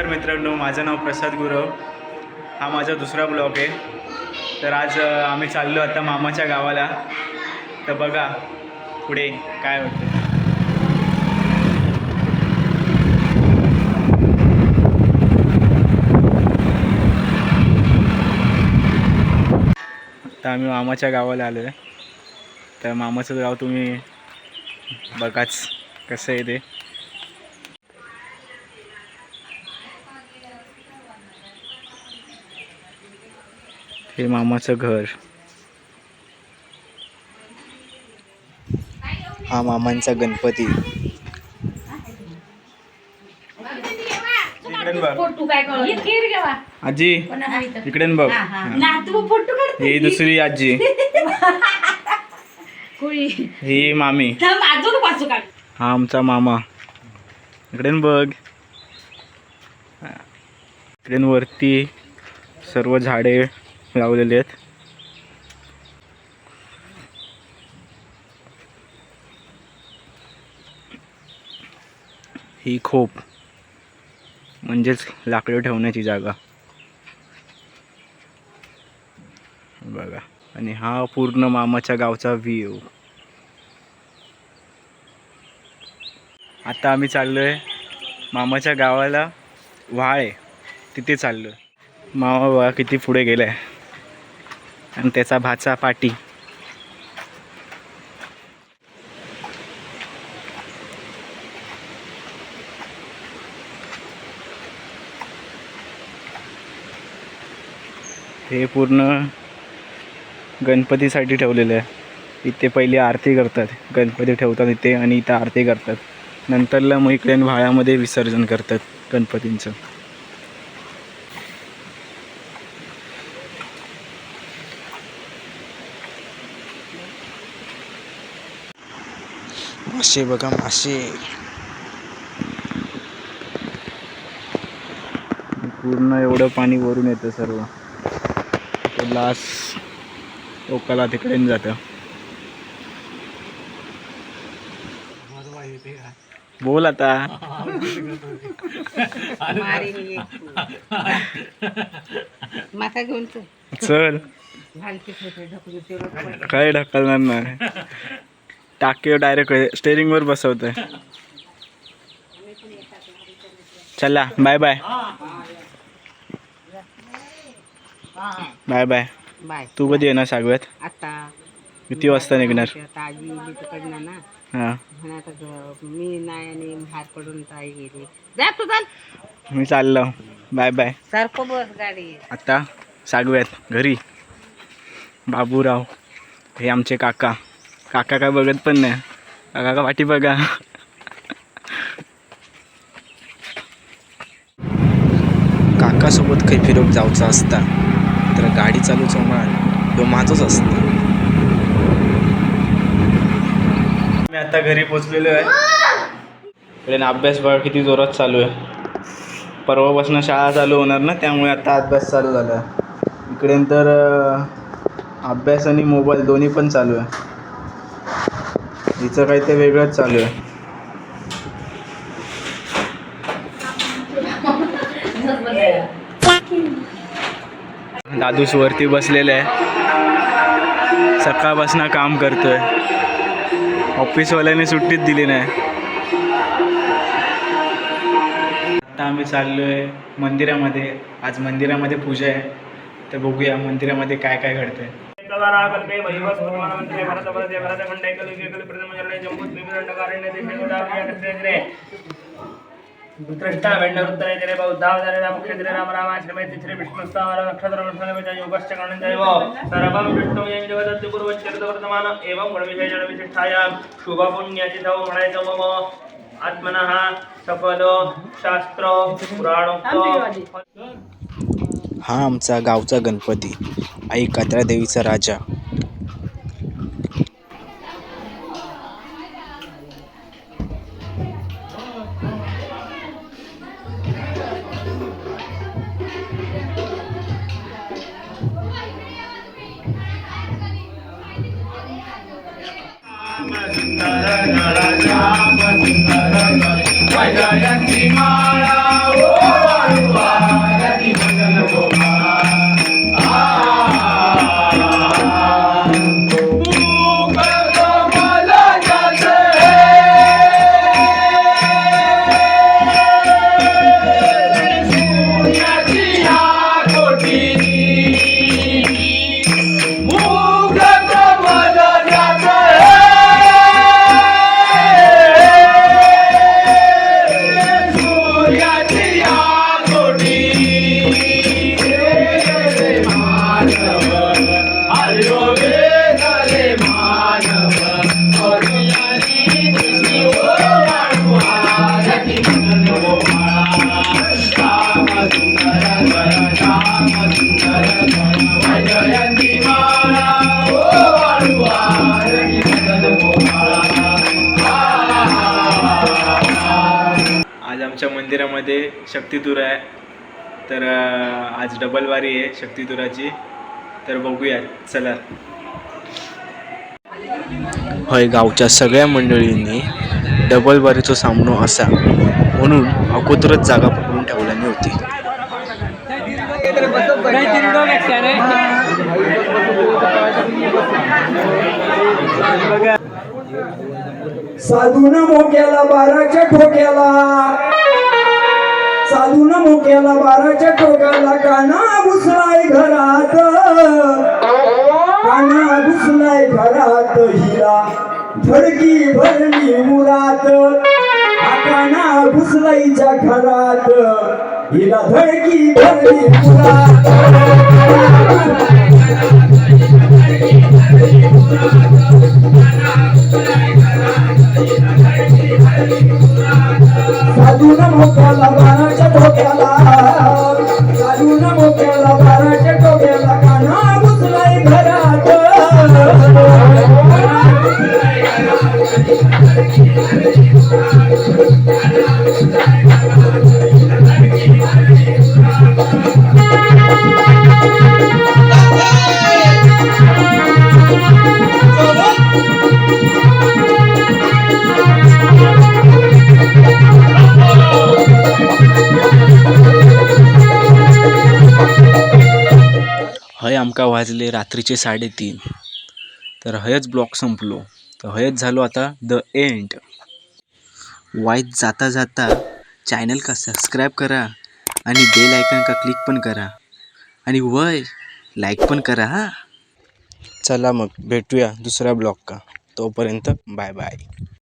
नमस्कार मित्रांनो माझं नाव प्रसाद गुरव. हा माझा दुसरा ब्लॉग आहे. तर आज आम्ही चाललो आता मामाच्या गावाला. तर बघा पुढे काय होतं. आता आम्ही मामाच्या गावाला आलो आहे तर मामाचं गाव तुम्ही बघाच कसं आहे ते. हे मामाचं घर. हा मामांचा गणपती. आजी इकडे बघ. हा. ना ही दुसरी आजी. ही मामी. माझं वाचू काढ. हा आमचा मामा. इकडे बघ. इकडे वरती सर्व झाडे. लावलेली आहेत. ही खोप म्हणजेच लाकडं ठेवण्याची जागा. बघा. आणि हा पूर्ण मामाच्या गावचा व्ह्यू आता आम्ही चाललो आहे मामाच्या गावाला व्हाळ आहे तिथे चाललो आहे मामा बघा किती पुढे गेला आहे आणि त्याचा भाचा पाटी. हे पूर्ण गणपतीसाठी ठेवलेलं आहे. इथे पहिले आरती करतात. गणपती ठेवतात इथे आणि इथं आरती करतात. नंतरला मग इकडे व्हाळ्यामध्ये विसर्जन करतात गणपतींचं. मासे बघा मासे पूर्ण एवढं पाणी वरून येतं सर्व. ते लास टोकाला तिकडे जातं. बोल आता. माथा घेऊन चल. काय ढकलणार नाही. टाके डायरेक्ट स्टेअरिंगवर बसवतोय चला bye bye bye bye bye तू कधी येणार सागव्यात आता. किती वाजता निघणार? गेली तिकडनं ना. हां. आता मी नाही आणि बाहेर पडून ताई गेली. जा तू चाल. मी चाललो. बाय बाय सारखं बस गाडी. आता सागव्यात घरी. बाबूराव हे आमचे काका. काका काय बघत पण नाही. काका का वाटी बघा. काकासोबत काही फिरक जाऊचा असता तर गाडी चालूच होणार तो माझंच असतं. मी आता घरी पोचलेलो आहे. इकडे अभ्यास बघा किती जोरात चालू आहे. परवापासून शाळा चालू होणार ना त्यामुळे आता अभ्यास चालू झाला. आहे इकडे तर अभ्यास आणि मोबाईल दोन्ही पण चालू आहे. हिचं काही ते वेगळंच चालू आहे. दादूस वरती बसलेले आहे. सकाळपासून काम करतोय. ऑफिसवाल्याने सुट्टीच दिली नाही. आता आम्ही चाललो आहे मंदिरामध्ये. आज मंदिरामध्ये पूजा आहे. तर बघूया मंदिरामध्ये काय काय घडतंय. कल्पे महिमा सुमानमंत्रे भरतपदे भरतखंडे कलिके कलिप्रथमजले जम्बूद्वीपदंडकारण्य देशेदाग्रे बौद्धावतारे रामक्षेत्रे राम रामाश्रमे तिथ्रे विष्णुस्तावर नक्षत्र वर्षणमे योगश्च गणञ्जैव सर्वं विष्णु यञ्जवदत्ति पूर्वच्चरितवर्तमान एवं गुणविशेषणविशिष्टायां शुभपुण्यतिथौ म्हणायचं मम आत्मनः सफल शास्त्र पुराणोक्त हा आमचा गावचा गणपती आई कात्रा देवीचा राजा. जयंती माळा ओ आमच्या मंदिरामध्ये शक्तितुरा आहे. तर आज डबल वारी आहे शक्तितुराची. तर बघूया चला. होय गावच्या सगळ्या मंडळींनी डबल वारीचा सामनो असा म्हणून अगोदरच जागा पकडून ठेवल्याने होती. साधून मोक्याला बाराच्या ठोक्याला. साधून मोक्याला बाराच्या टोकाला काना घुसलाय घरात. काना घुसलाय घरात हिरा भडकी भरली मुरात. काना घुसलाईच्या घरात हिला भडकी भरली मुरात. हय आमका वाजले रात्रीचे साडेतीन. तर हयच ब्लॉक संपलो. तर हयच झालो आता द एंड. वाईट जाता जाता चॅनल का सबस्क्राईब करा आणि बेल आयकन का क्लिक पण करा. आणि वय लाईक पण करा हां. चला मग भेटूया दुसऱ्या ब्लॉग का. तोपर्यंत बाय बाय